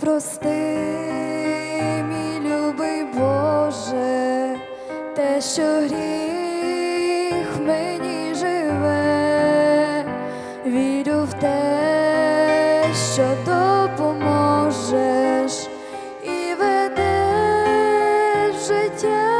прости, мій любий Боже, те, що гріх мені живе, вірю в те, що допоможеш і ведеш життя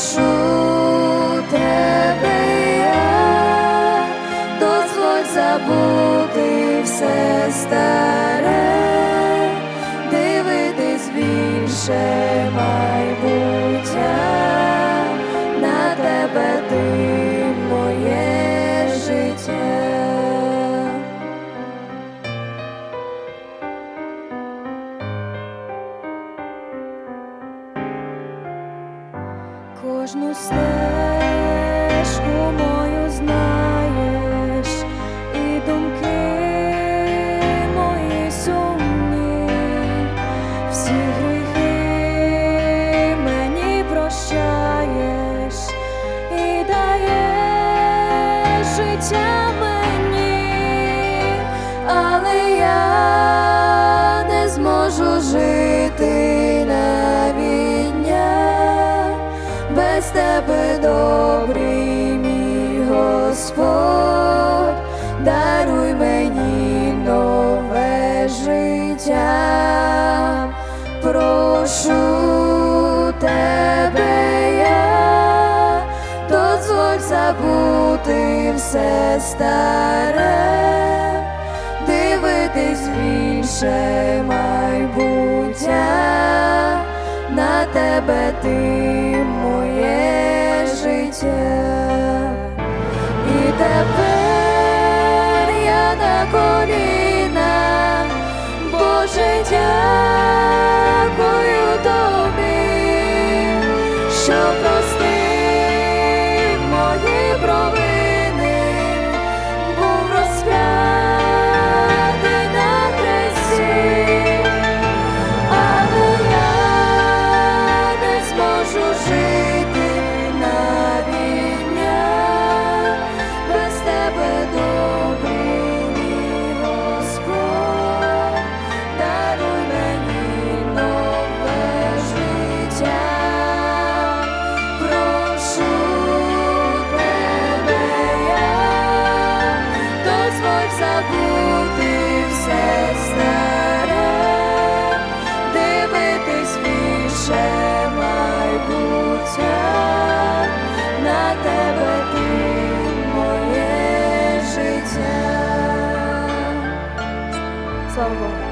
прошу тебе, дозволь забути все старе, дивитись більше Кожну стежку мою знаєш, і думки мої сумні, всі гріхи мені прощаєш і даєш життя мені, але я забути все старе, дивитись більше майбуття, на тебе ти моє життя, і тепер я на колінах, Боже, дякую тобі, що Слава Богу.